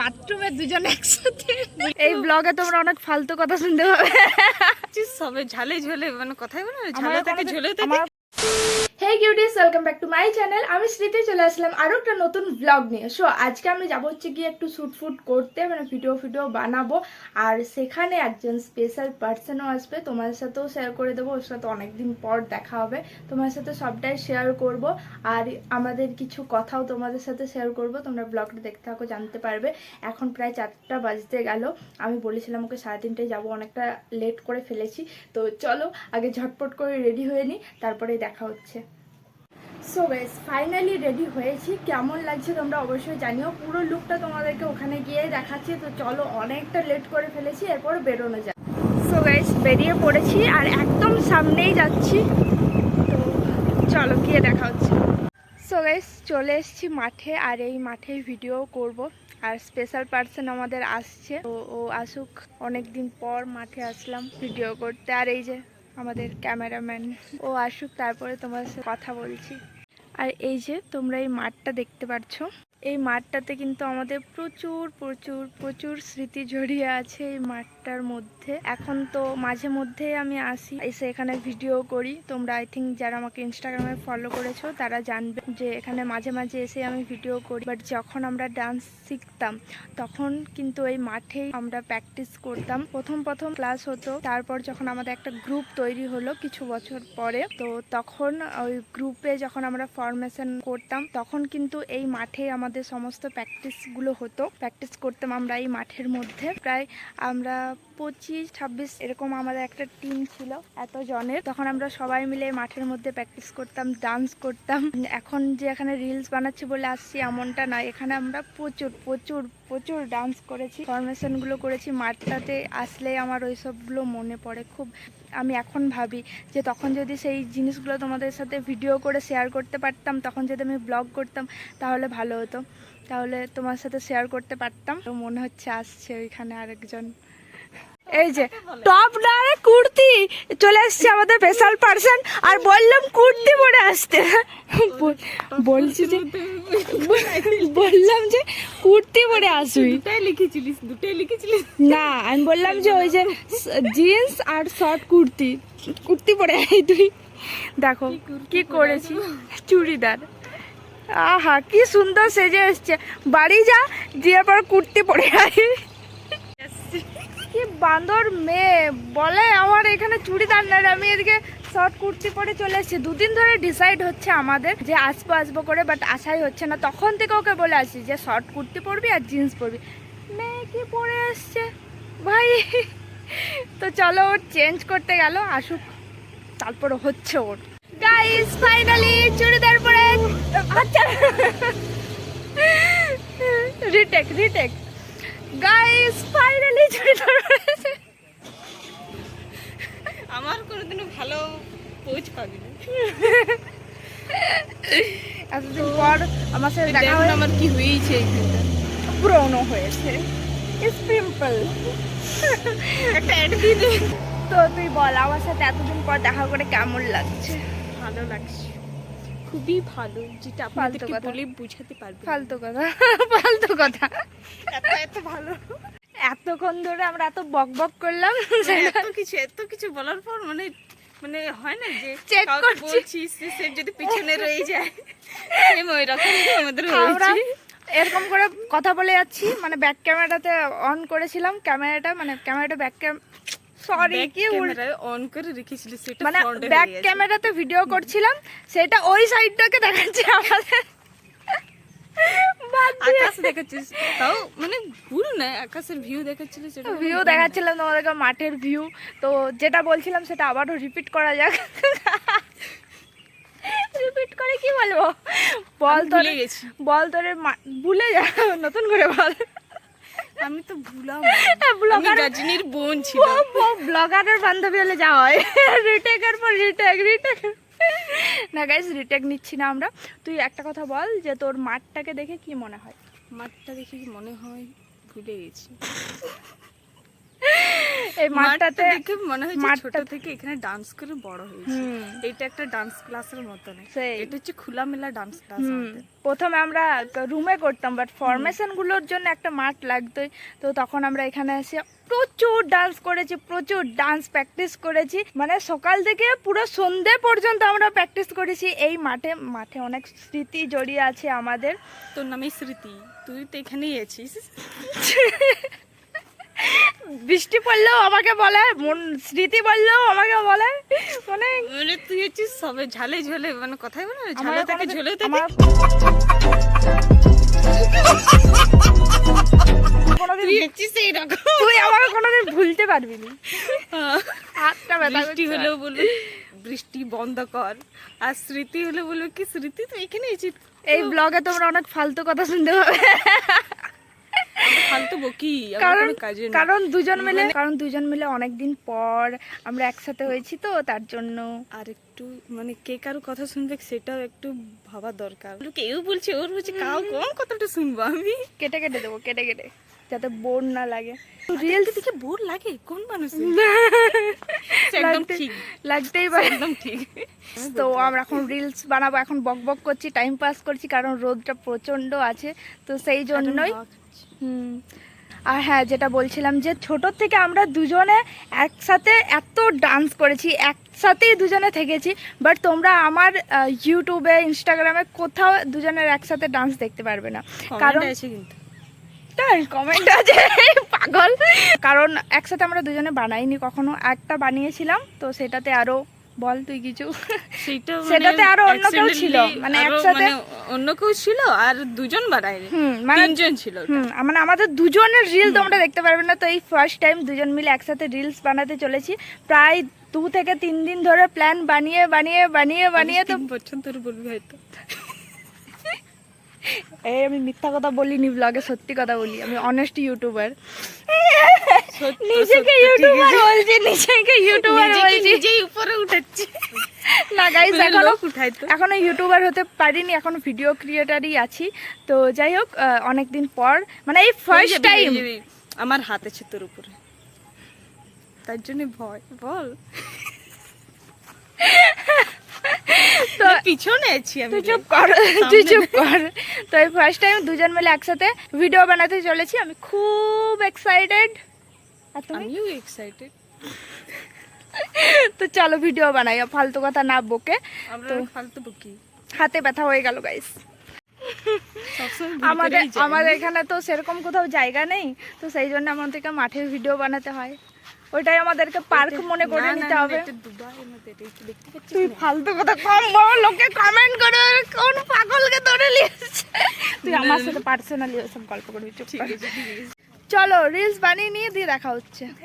বাথরুমে দুজন একসাথে। এই ব্লগে তোমরা অনেক ফালতু কথা শুনতে পাবে। সবে ঝালে ঝোলে মানে কথাই বলো ঝালে থাকে ঝোলে থাকে। আমার hey cuties welcome back to my channel আমি স্মৃতি চলে আসলাম আরও একটা নতুন ব্লগ নিয়ে। সো আজকে আমি যাব হচ্ছে গিয়ে একটু শ্যুট ফুট করতে মানে ভিডিও ভিডিও বানাবো। আর সেখানে একজন স্পেশাল পার্সনও আসবে তোমার সাথেও শেয়ার করে দেবো। ওর সাথে অনেকদিন পর দেখা হবে। তোমার সাথে সবটাই শেয়ার করব। আর আমাদের কিছু কথাও তোমাদের সাথে শেয়ার করব। তোমরা ব্লগটা দেখতে থাকো, জানতে পারবে। এখন প্রায় চারটা বাজতে গেল। আমি বলেছিলাম ওকে সাড়ে তিনটায় যাব, অনেকটা লেট করে ফেলেছি। তো চলো, আগে ঝটপট করে রেডি হয়ে নিই তারপরেই দেখা হচ্ছে। সো বেশ ফাইনালি রেডি হয়েছি। কেমন লাগছে তোমরা অবশ্যই জানিও। পুরো লুকটা তোমাদেরকে ওখানে গিয়ে দেখাচ্ছি। তো চলো অনেকটা লেট করে ফেলেছি, এরপর বেরোনো যায় সো গাইস বেরিয়ে পড়েছি আর একদম সামনেই যাচ্ছি। তো চলো গিয়ে দেখা হচ্ছে। সো গাইস চলে এসেছি মাঠে আর এই মাঠে ভিডিও করব। আর স্পেশাল পার্সন আমাদের আসছে। তো ও আসুক অনেক দিন পর মাঠে আসলাম ভিডিও করতে। আর এই যে আমাদের ক্যামেরাম্যান ও আসুক, তারপরে তোমার সাথে কথা বলছি। আর এই যে তোমরা এই মাঠটা দেখতে পাচ্ছ এই মাঠটাতে কিন্তু আমাদের প্রচুর প্রচুর প্রচুর স্মৃতি জড়িয়ে আছে এই মাঠটার মধ্যে। এখন তো মাঝে মধ্যে আমি আসি, এসে এখানে ভিডিও করি। তোমরা আই থিঙ্ক যারা আমাকে ইনস্টাগ্রামে ফলো করেছ, তারা জানবে যে এখানে মাঝে মাঝে এসে আমি ভিডিও করি। বাট যখন আমরা ডান্স শিখতাম, তখন কিন্তু এই মাঠেই আমরা প্র্যাকটিস করতাম। প্রথম প্রথম ক্লাস হতো, তারপর যখন আমাদের একটা গ্রুপ তৈরি হলো কিছু বছর পরে, তো তখন ওই গ্রুপে যখন আমরা ফরমেশন করতাম, তখন কিন্তু এই মাঠে আমাদের সমস্ত প্র্যাকটিসগুলো হতো। প্র্যাকটিস করতাম আমরা এই মাঠের মধ্যে। প্রায় আমরা পঁচিশ, ছাব্বিশ এরকম আমাদের একটা টিম ছিল এত জনের তখন আমরা সবাই মিলে মাঠের মধ্যে প্র্যাকটিস করতাম ডান্স করতাম। এখন যে এখানে রিলস বানাচ্ছি বলে আসছি এমনটা নয় এখানে আমরা প্রচুর প্রচুর প্রচুর ডান্স করেছি। ফরমেশনগুলো করেছি। মাঠটাতে আসলে আমার ওই সবগুলো মনে পড়ে খুব। আমি এখন ভাবি যে তখন যদি সেই জিনিসগুলো তোমাদের সাথে ভিডিও করে শেয়ার করতে পারতাম, তখন যদি আমি ব্লগ করতাম, তাহলে ভালো হতো। তাহলে তোমার সাথে শেয়ার করতে পারতাম। মনে হচ্ছে আসছে ওইখানে আরেকজন। এই যে টপ ডারে কুর্তি চলে এসছে আমাদের স্পেশাল পার্সন আর বললাম কুর্তি পরে আসতে। বলছি যে বললাম যে কুর্তি পরে আসবি। দুটাই লিখেছিলিস দুটাই লিখেছিলিস। না আমি বললাম যে ওই যে জিন্স আর শর্ট কুর্তি। কুর্তি পরে আই তুই। দেখো কি করেছি? চুড়িদার। আহা কি সুন্দর সেজে এসছে। বাড়ি যা দিয়ে পর কুর্তি পরে আই কি বান্দর মেয়ে? বলে, আমার এখানে চুড়িদার না আমি এদিকে শর্ট কুর্তি পরে চলে এসেছি। দুদিন ধরে ডিসাইড হচ্ছে আমাদের যে আসব আসব করে বাট আসাই হচ্ছে না। তখন থেকে ওকে বলে আসি যে শর্ট কুর্তি পরবি আর জিন্স পরবি। মেয়ে কি পরে এসছে? ভাই, তো চলো, ওর চেঞ্জ করতে গেল, আসুক। তারপর হচ্ছে ওর। গাইস ফাইনালি চুড়িদার পরে আচ্ছা retake retake. Guys finally churidar পরেছে আমার কোনোদিনও ভালো পৌঁছ পাবি না। এতদিন পর আমার সাথে দেখা হয়ে আমার কি হয়েছে ব্রণ হয়েছে। ইস পিম্পল একটা অ্যাড দিয়ে তো তুই বল আমার সাথে এতদিন পর দেখা করে কেমন লাগছে? ভালো লাগছে। খুবই ভালো যেটা আপনাদেরকে। বলে বুঝাতে পারব ফালতু কথা ফালতু কথা। এত এত ভালো। এতক্ষণ ধরে আমরা এত বক বক করলাম। এত কিছু এত কিছু বলার পর মানে মানে হয় না যে কাউকে করছি। সে যদি পিছনে রয়ে যায় সেম ওই রকম আমাদের এরকম করে কথা বলে যাচ্ছি। মানে ব্যাক ক্যামেরাটাতে অন করেছিলাম। ক্যামেরাটা মানে ক্যামেরাটা ব্যাক সরি কি অন করে রেখেছিল সেটা মানে ব্যাক ক্যামেরাতে ভিডিও করছিলাম সেটা ওই সাইডটাকে দেখাচ্ছে আমাদের। বাদ দিয়ে। আকাশ দেখাচ্ছিস তাও মানে ভুল না আকাশের ভিউ দেখাচ্ছিল সেটা ভিউ দেখাচ্ছিলাম তোমাদেরকে মাঠের ভিউ তো যেটা বলছিলাম সেটা আবারও রিপিট করা যাক। রিপিট করে কি বলব? বল তোর বল তোর ভুলে যা নতুন করে বল। আমি তো ভুলাম। হ্যাঁ, ব্লগার গাজনির বোন ছিল ব্লগারের বান্ধবী হলে যা হয়। রিটেকের পর রিটেক রিটেক না গাইজ রিটেক নিচ্ছি না আমরা। তুই একটা কথা বল যে তোর মাঠটাকে দেখে কি মনে হয়? মাঠটা দেখে কি মনে হয়? ভুলে গেছি। এই মাঠটাতে দেখে মনে হয় ছোট থেকে এখানে ডান্স করে বড় হয়েছে। এটা একটা ডান্স ক্লাসের মতো না এটা হচ্ছে খোলামেলা ডান্স ক্লাস প্রথমে আমরা রুমে করতাম বাট ফরমেশনগুলোর জন্য একটা মাঠ লাগতোই। তো তখন আমরা এখানে এসে প্রচুর ডান্স করেছি প্রচুর ডান্স প্র্যাকটিস করেছি। মানে সকাল থেকে পুরো সন্ধে পর্যন্ত আমরা প্র্যাকটিস করেছি। এই মাঠে মাঠে অনেক স্মৃতি জড়িয়ে আছে আমাদের। তোর নামে স্মৃতি। তুই তো এখানেই আছিস। বৃষ্টি পড়লেও আমাকে বলে মন স্মৃতি বললেও আমাকে বলে। মানে মানে তুই হচ্ছিস সবে ঝালে ঝোলে মানে কথাই বলে ঝালে থাকে ঝোলে থাকে তুই আমাকে কোনোদিন ভুলতে পারবি না। হাতটা বৃষ্টি হলেও বলব বৃষ্টি বন্ধ কর। আর স্মৃতি হলে বলব কি স্মৃতি? এখানে এই ব্লগে তোমরা অনেক ফালতু কথা শুনতে পাবে। ফালতু বকি কারণ দুজন মিলে কারণ দুজন মিলে অনেকদিন পর আমরা একসাথে হয়েছি তো তার জন্য। আর একটু মানে কে কারও কথা শুনবে সেটাও একটু ভাবা দরকার। কেউ বলছে ওর বলছে কাউ কোন কথাটা শুনব আমি? কেটে কেটে দেবো কেটে কেটে যাতে বোর না লাগে। রিয়েল দেখে বোর লাগে? কোন মানুষ? একদম ঠিক। লাগতেই পারে। একদম ঠিক। তো আমরা এখন রিলস বানাবো এখন বক বক করছি টাইম পাস করছি কারণ রোদটা প্রচণ্ড আছে তো সেই জন্যই হুম। আর হ্যাঁ যেটা বলছিলাম যে ছোট থেকে আমরা দুজনে একসাথে এত ডান্স করেছি একসাথেই দুজনে থেকেছি বাট তোমরা আমার ইউটিউবে ইনস্টাগ্রামে কোথাও দুজনের একসাথে ডান্স দেখতে পারবে না। কারণ কমেন্ট আছে পাগল। কারণ একসাথে আমরা দুজনে বানাইনি কখনো। একটা বানিয়েছিলাম তো সেটাতে আরও বল তুই কিছু। মানে সেটাতে আরও অন্য কেউ ছিল, মানে একসাথে- মানে অন্য কেউ ছিল আর দুজন বাড়ায়নি। মানে তিনজন ছিল মানে আমাদের দুজনের রিল তোমরা দেখতে পারবে না তো এই ফার্স্ট টাইম দুজন মিলে একসাথে রিলস বানাতে চলেছি। প্রায় দু থেকে তিন দিন ধরে প্ল্যান বানিয়ে বানিয়ে বানিয়ে বানিয়ে তো পছন্দ বলবি হয়তো। এই আমি মিথ্যা কথা বলিনি ব্লগে সত্যি কথা বলি। আমি অনেস্ট ইউটিউবার নিজেকে ইউটিউবার বলছি নিজেকে ইউটিউবার বলছি। নিজেই উপরে উঠাচ্ছি না গাইস এখনও এখনও ইউটিউবার হতে পারিনি এখন ভিডিও ক্রিয়েটারই আছি। তো যাই হোক অনেক দিন পর মানে এই ফার্স্ট টাইম আমার হাত আছে তোর উপরে। তার জন্য ভয় বল। তো পিছনে আছি আমি তুই চুপ কর তুই চুপ কর। তো এই ফার্স্ট টাইম দুজন মিলে একসাথে ভিডিও বানাতে চলেছি আমি খুব এক্সাইটেড আর তুমি? আমিও এক্সাইটেড তো চলো ভিডিও বানাই ফালতু কথা না বকে। আমরা তো ফালতু বকি। হাতে ব্যথা হয়ে গেল গাইস আমাদের আমাদের এখানে তো সেরকম কোথাও জায়গা নেই তো সেই জন্য আমাদেরকে মাঠে ভিডিও বানাতে হয়। ওইটাই আমাদেরকে পার্ক মনে করে নিতে হবে। তুই ফালতু কথা কম বড় লোকে কমেন্ট করে কোন পাগলকে ধরে নিয়েছে? তুই আমার সাথে পার্সোনালি ওসব গল্প করবি চুপ ঠিক কর। আছে ঠিক আছে। চলো রিলস বানিয়ে নিয়ে দিয়ে দেখা হচ্ছে।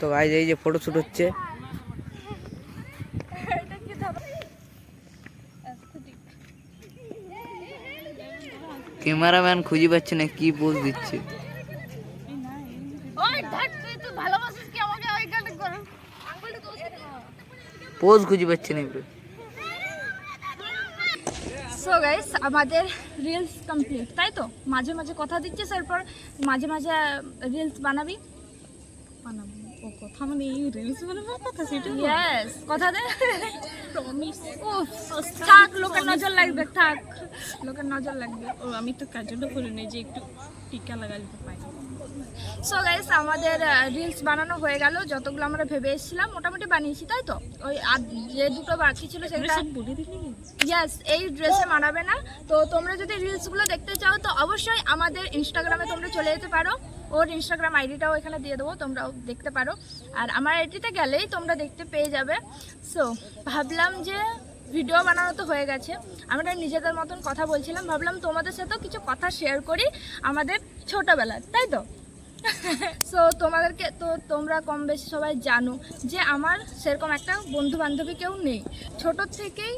তো গাইজ এই যে ফটো শ্যুট হচ্ছে। ক্যামেরাম্যান খুঁজে পাচ্ছে না কি পোজ দিচ্ছে। পোজ খুঁজে পাচ্ছে না এবারে। সো গাইস আমাদের রিলস কমপ্লিট তাই তো? মাঝে মাঝে কথা দিচ্ছিস, এরপর মাঝে মাঝে রিলস বানাবি? বানাবো। ও কথা মানে এই রিলস বানাবার কথা সেটা ইয়েস কথা দে। প্রমিস উফ, থাক লোকের নজর লাগবে থাক। লোকের নজর লাগবে। ও আমি তো কাজলও করে নেই যে একটু টিকা লাগাতে পাই সো গাইস আমাদের রিলস বানানো হয়ে গেল যতগুলো আমরা ভেবে এসেছিলাম মোটামুটি বানিয়েছি তাই তো? ওই আর যে দুটো বাকি ছিল সেটা ইয়েস এই ড্রেসে মানাবে না। তো তোমরা যদি রিলসগুলো দেখতে চাও তো অবশ্যই আমাদের ইনস্টাগ্রামে তোমরা চলে যেতে পারো। ওর ইনস্টাগ্রাম আইডিটাও এখানে দিয়ে দেবো, তোমরাও দেখতে পারো। আর আমার আইডিতে গেলেই তোমরা দেখতে পেয়ে যাবে। সো ভাবলাম যে ভিডিও বানানো তো হয়ে গেছে। আমরা নিজেদের মতন কথা বলছিলাম, ভাবলাম তোমাদের সাথেও কিছু কথা শেয়ার করি আমাদের ছোটোবেলার, তাই তো? সো তোমাদেরকে, তো তোমরা কম বেশি সবাই জানো যে আমার সেরকম একটা বন্ধু বান্ধবী কেউ নেই। ছোট থেকেই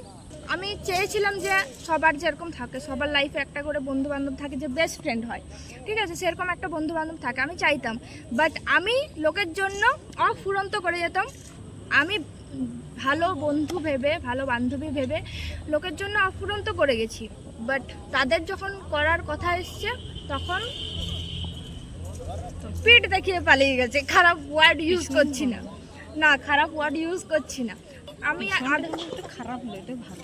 আমি চেয়েছিলাম যে সবার যেরকম থাকে সবার লাইফে একটা করে বন্ধু বান্ধব থাকে যে বেস্ট ফ্রেন্ড হয়। ঠিক আছে? সেরকম একটা বন্ধু বান্ধব থাকে আমি চাইতাম। বাট আমি লোকের জন্য অফুরন্ত করে যেতাম। আমি ভালো বন্ধু ভেবে ভালো বান্ধবী ভেবে লোকের জন্য অফুরন্ত করে গেছি। বাট তাদের যখন করার কথা এসছে তখন পিঠ দেখিয়ে পালিয়ে গেছে। খারাপ ওয়ার্ড ইউজ করছি না। না খারাপ ওয়ার্ড ইউজ করছি না। আমি খারাপ এটা ভালো।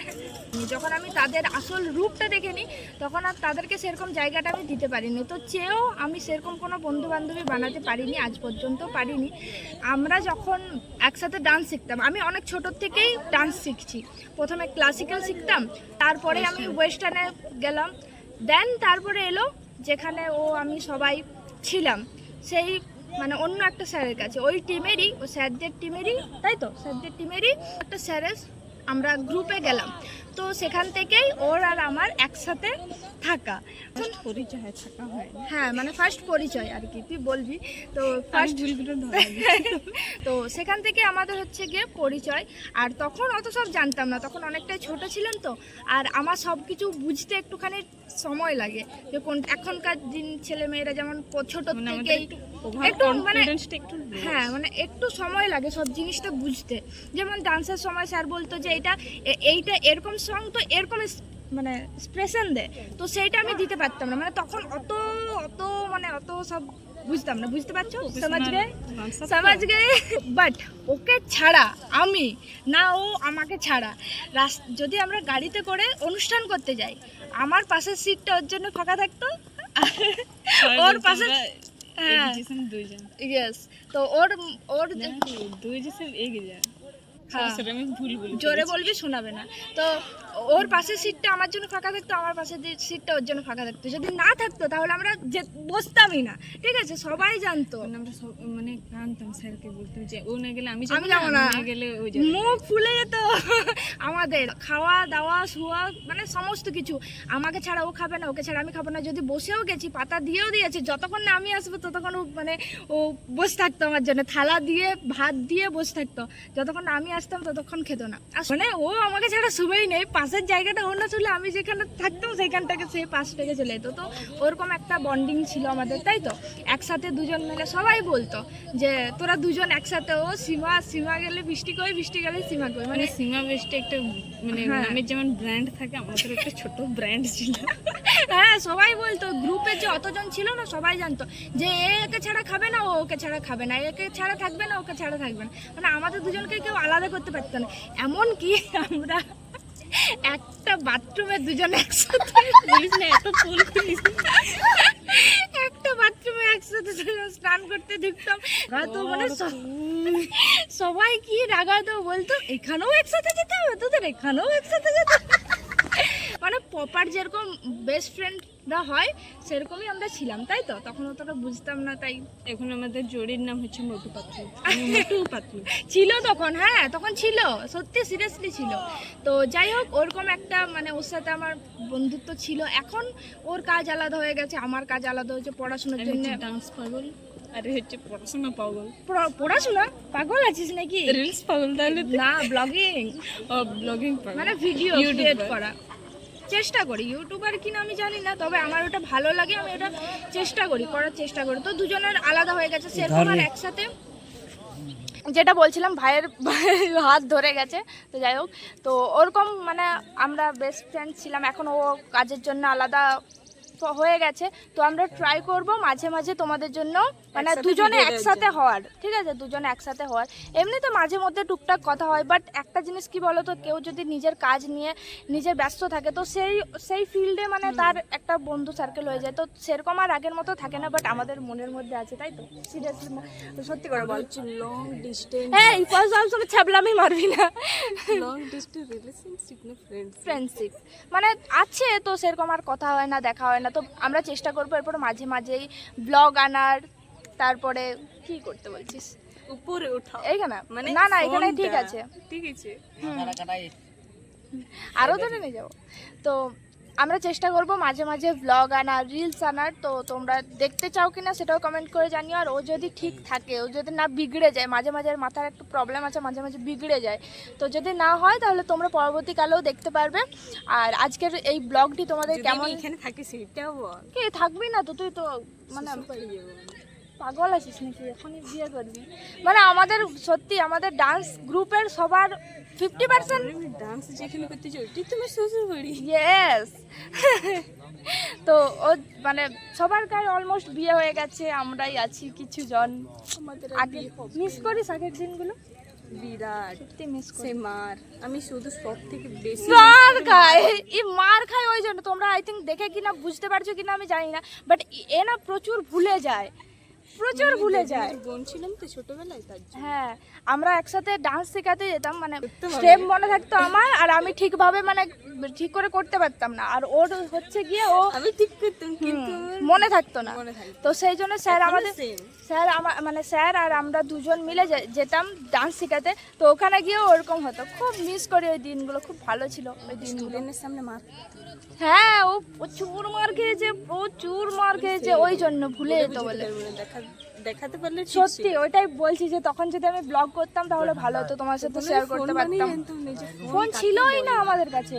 যখন আমি তাদের আসল রূপটা দেখে নিই তখন আর তাদেরকে সেরকম জায়গাটা আমি দিতে পারিনি। তো চেয়েও আমি সেরকম কোনো বন্ধু বান্ধবী বানাতে পারিনি আজ পর্যন্ত পারিনি। আমরা যখন একসাথে ডান্স শিখতাম আমি অনেক ছোটোর থেকেই ডান্স শিখছি। প্রথমে ক্লাসিক্যাল শিখতাম তারপরে আমি ওয়েস্টার্নে গেলাম। দেন তারপরে এলো যেখানে ও আমি সবাই ছিলাম। সেই মানে অন্য একটা স্যারের কাছে। ওই টিমেরই ও স্যারদের টিমেরই তাই তো? স্যারদের টিমেরই একটা স্যারের আমরা গ্রুপে গেলাম। তো সেখান থেকেই ওর আর আমার একসাথে থাকা। পরিচয় থাকা হয় হ্যাঁ মানে ফার্স্ট পরিচয় আর কি তুই বলবি? তো ফার্স্ট ভুলগুলো তো সেখান থেকে আমাদের হচ্ছে গিয়ে পরিচয়। আর তখন অত সব জানতাম না তখন অনেকটাই ছোট ছিলাম তো। আর আমার সব কিছু বুঝতে একটুখানি সময় লাগে যে কোন এখনকার দিন ছেলে মেয়েরা যেমন ছোট মানে থেকেই একটু মানে- একটু হ্যাঁ মানে একটু সময় লাগে সব জিনিসটা বুঝতে। যেমন ডান্সের সময় স্যার বলতো যে এটা এইটা এরকম সং তো এরকম মানে এক্সপ্রেশন দে তো সেইটা আমি দিতে পারতাম না। মানে তখন অত অত মানে অত সব বুঝতাম না। বুঝতে পারছ? সমাজ গে তো। সমাজ গে বাট ওকে ছাড়া আমি না ও আমাকে ছাড়া রাস- যদি আমরা গাড়িতে করে অনুষ্ঠান করতে যাই আমার পাশের সিটটা ওর জন্য ফাঁকা থাকতো। ওর পাশে হ্যাঁ। দুইজন। ইয়েস তো ওর ওর না, দুই যেসব এগিয়ে যায়। হ্যাঁ। সেটা আমি ভুল বলি জোরে বলবি শোনাবে না। তো ওর পাশের সিটটা আমার জন্য ফাঁকা থাকতো আমার পাশের সিটটা ওর জন্য ফাঁকা থাকতো। যদি না থাকতো তাহলে আমরা যে বসতামই না। ঠিক আছে? সবাই জানতো। আমরা সব মানে কানতাম স্যারকে বলতাম যে ও না গেলে আমি আমি যাব না। গেলে ও যাবে মুখ ফুলে যেত। আমাদের খাওয়া দাওয়া শোয়া মানে সমস্ত কিছু। আমাকে ছাড়া ও খাবে না ওকে ছাড়া আমি খাব না। যদি বসেও গেছি পাতা দিয়েও দিয়েছে যতক্ষণ না আমি আসব ততক্ষণ ও মানে ও বসে থাকতো আমার জন্য। থালা দিয়ে ভাত দিয়ে বসে থাকতো। যতক্ষণ না আমি আসতাম ততক্ষণ খেতো না। মানে ও আমাকে ছাড়া শুভেই নেই। পাশের জায়গাটা অন্য ছিল আমি যেখানে থাকতাম সেখান থেকে সেই পাশ থেকে চলে যেত। তো ওরকম একটা বন্ডিং ছিল আমাদের তাই তো? একসাথে দুজন মিলে সবাই বলতো যে তোরা দুজন একসাথে ও সীমা সীমা গেলে বৃষ্টি কই বৃষ্টি গেলে সীমা কই? মানে মানে সীমা বেস্টে একটা মানে হ্যাঁ। নামের যেমন ব্র্যান্ড থাকে আমাদের একটা ছোট ব্র্যান্ড ছিল। হ্যাঁ সবাই বলতো গ্রুপে যে অতজন ছিল না সবাই জানতো যে এ একে ছাড়া খাবে না ও ওকে ছাড়া খাবে না একে ছাড়া থাকবে না ওকে ছাড়া থাকবে না। মানে আমাদের দুজনকে কেউ আলাদা করতে পারতো না। এমন কি আমরা একটা বাথরুমে দুজন একসাথে এত ফুল খুলিস একটা বাথরুমে একসাথে স্নান করতে ঢুকতাম। তো মানে সবাই কি রাগাতো বলতো এখানেও একসাথে যেতে হবে তোদের এখানেও একসাথে যেতে হবে। মানে পপার যেরকম বেস্ট ফ্রেন্ডরা হয় সেরকমই আমরা ছিলাম তাই তো? তখন অতটা বুঝতাম না তাই। এখন আমাদের জোড়ির নাম হচ্ছে মোটু পাতলু। মানে মোটু পাতলু। ছিল তখন হ্যাঁ তখন ছিল সত্যি সিরিয়াসলি ছিল। তো যাই হোক ওরকম একটা মানে ওর সাথে আমার বন্ধুত্ব ছিল। এখন ওর কাজ আলাদা হয়ে গেছে আমার কাজ আলাদা হয়েছে পড়াশোনার জন্য। ডান্স পাগল আরে হচ্ছে পড়াশোনা পাগল। পড়া- পড়াশোনা? পাগল আছিস নাকি? রিলস পাগল তাহলে না ব্লগিং ও ব্লগিং মানে ভিডিও। ক্রিয়েট করা। চেষ্টা করি। ইউটিউবার কিনা আমি জানি না তবে আমার ওটা ভালো লাগে আমি ওটা চেষ্টা করি করার চেষ্টা করি। তো দুজনের আলাদা হয়ে গেছে সেরকম আর একসাথে। যেটা বলছিলাম ভাইয়ের ভাইয়ের হাত ধরে গেছে তো যাই হোক। তো ওরকম মানে আমরা বেস্ট ফ্রেন্ড ছিলাম এখন ও কাজের জন্য আলাদা হয়ে গেছে। তো আমরা ট্রাই করব মাঝে মাঝে তোমাদের জন্য মানে দুজনে একসাথে হওয়ার ঠিক আছে? দুজনে একসাথে হওয়ার। এমনিতে মাঝে মধ্যে টুকটাক কথা হয় বাট একটা জিনিস কি বলো তো কেউ যদি নিজের কাজ নিয়ে নিজে ব্যস্ত থাকে তো সেই সেই ফিল্ডে মানে তার একটা বন্ধু সার্কেল হয়ে যায়। তো সেরকম আর আগের মতো থাকে না বাট আমাদের মনের মধ্যে আছে তাই তো? সিরিয়াসলি সত্যি করে বল। লং ডিস্টেন্স হ্যাঁ এই ছ্যাবলামি মারবি না। লং ডিস্টেন্স রিলেশনশিপ না ফ্রেন্ডশিপ মানে আছে তো সেরকম আর কথা হয় না দেখা হয় না। তো আমরা চেষ্টা করব এরপর মাঝে মাঝেই ব্লগ আনার তারপরে কি করতে বলছিস? উপরে উঠাও। এইখানে? মানে না না এখানে ঠিক আছে। ঠিক আছে। আরও ধরে নিয়ে যাব। তো আমরা চেষ্টা করব মাঝে মাঝে ব্লগ আনার রিলস আনার। তো তোমরা দেখতে চাও কিনা সেটাও কমেন্ট করে জানিও। আর ও যদি ঠিক থাকে ও যদি না বিগড়ে যায় মাঝে মাঝে মাথার একটু প্রবলেম আছে মাঝে মাঝে বিগড়ে যায়। তো যদি না হয় তাহলে তোমরা পরবর্তীকালেও দেখতে পারবে। আর আজকের এই ব্লগটি তোমাদের কেমন এখানে থাকি সেটাও কে থাকবি না তো? তুই তো মানে আমি। পাগল আছিস নাকি? এখনই বিয়ে করবি। মানে আমাদের সত্যি আমাদের ডান্স গ্রুপের সবার ফিফটি পার্সেন্ট ডান্স যেখানে করতে চাই তোমার শ্বশুর বাড়ি ইয়েস তো ও মানে সবার গায়ে অলমোস্ট বিয়ে হয়ে গেছে আমরাই আছি কিছু জন আগে মিস করিস আগের দিনগুলো? বিরাট। সত্যি মিস করি সে মার। আমি শুধু সব থেকে বেশি মার খায়। এই মার খায় ওই জন্য। তোমরা আই থিঙ্ক দেখে কিনা বুঝতে পারছ কিনা আমি জানি না। বাট এ না প্রচুর ভুলে যায়। প্রচুর ভুলে যায়। বোন ছিলাম তো ছোটবেলায় তার জন্য। হ্যাঁ আমরা একসাথে ডান্স শেখাতে যেতাম মানে স্টেপ মনে থাকতো আমার আর আমি ঠিকভাবে মানে ঠিক করে করতে পারতাম না। আর ওর হচ্ছে গিয়ে ও আমি ঠিক করতাম কিন্তু মনে থাকতো না। তো সেই জন্য স্যার আমাদের স্যার আমার মানে স্যার আর আমরা দুজন মিলে যেতাম ডান্স শেখাতে। তো ওখানে গিয়েও ওরকম হতো। খুব মিস করি ওই দিনগুলো খুব ভালো ছিল ওই দিনগুলো। সামনে মার হ্যাঁ ও প্রচুর মার খেয়েছে প্রচুর মার খেয়েছে ওই জন্য ভুলে যেত বলে। দেখা দেখাতে পারলে সত্যি ওইটাই বলছি যে তখন যদি আমি ব্লগ করতাম তাহলে ভালো হতো তোমার সাথে শেয়ার করতে পারতাম। ফোন ছিলই না আমাদের কাছে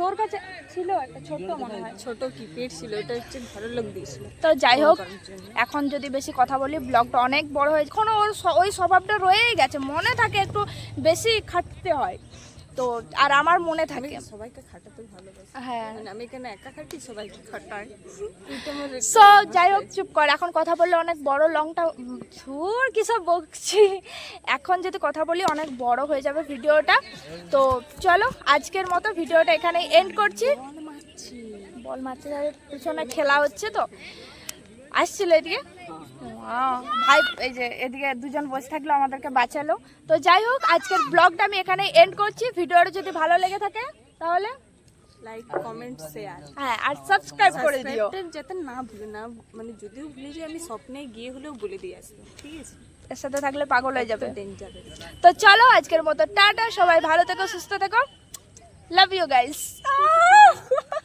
তোর কাছে ছিল একটা ছোট্ট মনে হয়। ছোট কিপ্যাড ছিল ওটা হচ্ছে ঘরের লোক দিয়েছিল। তো যাই হোক এখন যদি বেশি কথা বলি ব্লগটা অনেক বড় হয়েছে। এখন ওর ওই স্বভাবটা রয়েই গেছে মনে থাকে একটু বেশি খাটতে হয়। তো আর আমার মনে থাকে। সবাইকে খাটাতে ভালোবাসি। হ্যাঁ। আমি কেন একা খাটি সবাইকে খাটাই। সো যাই হোক চুপ কর। এখন কথা বললে অনেক বড় লংটা ছুর কি সব বকছি। এখন যদি কথা বলি অনেক বড় হয়ে যাবে ভিডিওটা। তো চলো আজকের মতো ভিডিওটা এখানে এন্ড করছি। বল মারছি। পিছনে খেলা হচ্ছে তো। আসছিল এদিকে? Wow, ভাই এই যে এদিকে দুজন বসে থাকল আমাদেরকে বাঁচালো। তো যাই হোক আজকের ব্লগটা আমি এখানে এন্ড করছি। ভিডিওটা যদি ভালো লেগে থাকে তাহলে লাইক কমেন্ট শেয়ার হ্যাঁ আর সাবস্ক্রাইব করে দিও। যাতে না ভুলে না মানে যদিও ভুলে যাই আমি স্বপ্নে গিয়ে হলেও বলে দিয়ে আসব ঠিক আছে? এর সাথে থাকলে পাগল হয়ে যাবে। তো চলো আজকের মতো টাটা সবাই ভালো থেকো সুস্থ থেকো। Love you guys